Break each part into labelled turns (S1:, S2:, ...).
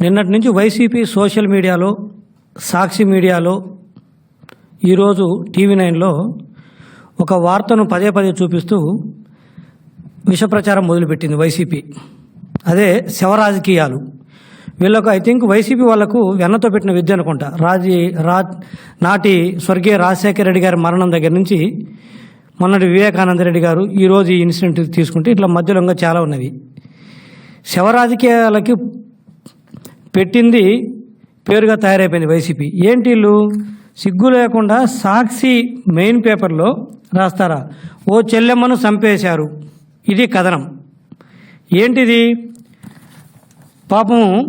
S1: నిన్నటి నుంచి YCP social మీడియాలో సాక్షి మీడియాలో ఈరోజు టీవీ నైన్లో ఒక వార్తను పదే పదే చూపిస్తూ విష ప్రచారం మొదలుపెట్టింది వైసీపీ. అదే శవ రాజకీయాలు వీళ్ళకు ఐ థింక్ వైసీపీ వాళ్ళకు వెన్నతో పెట్టిన విద్య అనుకుంటా. రాజీ రా నాటి స్వర్గీయ రాజశేఖర రెడ్డి గారి మరణం దగ్గర నుంచి మొన్నటి వివేకానంద రెడ్డి గారు ఈరోజు ఈ ఇన్సిడెంట్ తీసుకుంటే ఇట్లా మధ్యలో ఇంకా చాలా ఉన్నవి. శవ రాజకీయాలకి పెట్టింది పేరుగా తయారైపోయింది వైసీపీ. ఏంటి వీళ్ళు సిగ్గు లేకుండా సాక్షి మెయిన్ పేపర్లో రాస్తారా? ఓ చెల్లెమ్మను చంపేశారు. ఇది కథనం. ఏంటిది? పాపం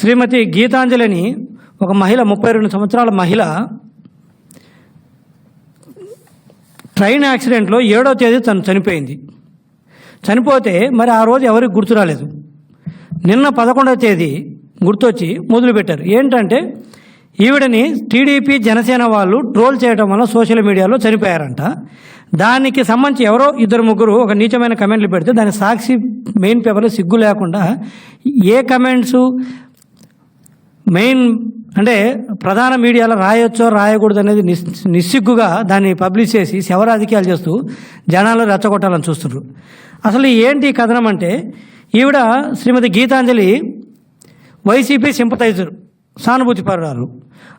S1: శ్రీమతి గీతాంజలిని ఒక మహిళ ముప్పై రెండు సంవత్సరాల మహిళ ట్రైన్ యాక్సిడెంట్లో ఏడో తేదీ తను చనిపోయింది. చనిపోతే మరి ఆ రోజు ఎవరికి గుర్తు రాలేదు. నిన్న పదకొండవ తేదీ గుర్తొచ్చి మొదలుపెట్టారు. ఏంటంటే ఈవిడని టీడీపీ జనసేన వాళ్ళు ట్రోల్ చేయడం వల్ల సోషల్ మీడియాలో చనిపోయారంట. దానికి సంబంధించి ఎవరో ఇద్దరు ముగ్గురు ఒక నీచమైన కమెంట్లు పెడితే దాని సాక్షి మెయిన్ పేపర్లో సిగ్గు లేకుండా ఏ కమెంట్స్ మెయిన్ అంటే ప్రధాన మీడియాలో రాయొచ్చో రాయకూడదు అనేది నిస్ నిస్సిగ్గుగా దాన్ని పబ్లిష్ చేసి శవ రాజకీయాలు చేస్తూ జనాలు రెచ్చగొట్టాలని చూస్తున్నారు. అసలు ఏంటి ఈ కథనం అంటే ఈవిడ శ్రీమతి గీతాంజలి వైసీపీ సింపతైజర్ సానుభూతిపరురాలు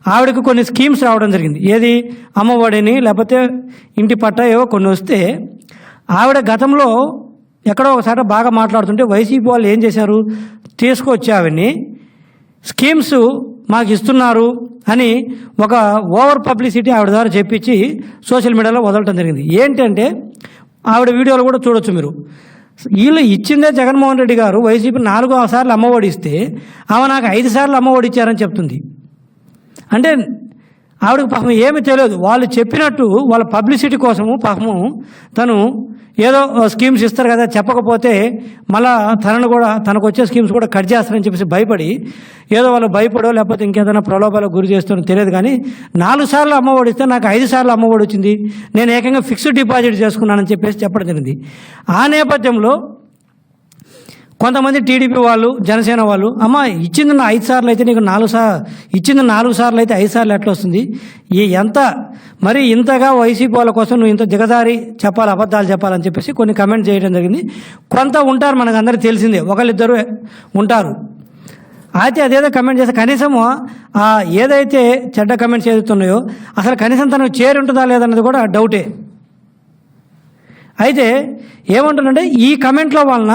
S1: ఆవిడకు కొన్ని స్కీమ్స్ రావడం జరిగింది. ఏది? అమ్మఒడిని లేకపోతే ఇంటి పట్ట ఏవో కొన్ని వస్తే ఆవిడ గతంలో ఎక్కడో ఒకసారి బాగా మాట్లాడుతుంటే వైసీపీ వాళ్ళు ఏం చేశారు? తీసుకొచ్చి ఆవిడ్ని స్కీమ్స్ మాకు ఇస్తున్నారు అని ఒక ఓవర్ పబ్లిసిటీ ఆవిడ ద్వారా చెప్పించి సోషల్ మీడియాలో వదలటం జరిగింది. ఏంటంటే ఆవిడ వీడియోలు కూడా చూడొచ్చు మీరు. వీళ్ళు ఇచ్చిందే జగన్మోహన్ రెడ్డి గారు వైసీపీ నాలుగు సార్లు అమ్మఒడి ఇస్తే ఆమె నాకు ఐదు సార్లు అమ్మఒడి ఇచ్చారని చెప్తుంది. అంటే ఆవిడకి పాపం ఏమీ తెలియదు. వాళ్ళు చెప్పినట్టు వాళ్ళ పబ్లిసిటీ కోసము పాపము తను ఏదో స్కీమ్స్ ఇస్తారు కదా చెప్పకపోతే మళ్ళా తనను కూడా తనకు వచ్చే స్కీమ్స్ కూడా కట్ చేస్తారని చెప్పేసి భయపడి ఏదో వాళ్ళు భయపడో లేకపోతే ఇంకేదైనా ప్రలోభాలకు గురి చేస్తారో తెలియదు కానీ నాలుగు సార్లు అమ్మఒడి ఇస్తే నాకు ఐదు సార్లు అమ్మఒడి వచ్చింది. నేను ఏకంగా ఫిక్స్డ్ డిపాజిట్ చేసుకున్నానని చెప్పేసి చెప్పడం జరిగింది. ఆ నేపథ్యంలో కొంతమంది టీడీపీ వాళ్ళు జనసేన వాళ్ళు అమ్మ ఇచ్చింది నా ఐదు సార్లు అయితే నీకు నాలుగు సార్ ఇచ్చింది నాలుగు సార్లు అయితే ఐదు సార్లు ఎట్లా వస్తుంది? ఈ ఎంత? మరి ఇంతగా వైసీపీ వాళ్ళ కోసం నువ్వు ఇంత దిగదారి చెప్పాలి అబద్ధాలు చెప్పాలని చెప్పేసి కొన్ని కమెంట్ చేయడం జరిగింది. కొంత ఉంటారు మనకు అందరికీ తెలిసిందే ఒకళ్ళిద్దరు ఉంటారు. అయితే అదేదో కమెంట్ చేస్తే కనీసము ఆ ఏదైతే చెడ్డ కమెంట్స్ ఏదైతున్నాయో అసలు కనీసం తనకు చేరి ఉంటుందా లేదన్నది కూడా డౌటే అయితే ఏమంటుందంటే ఈ కమెంట్ల వలన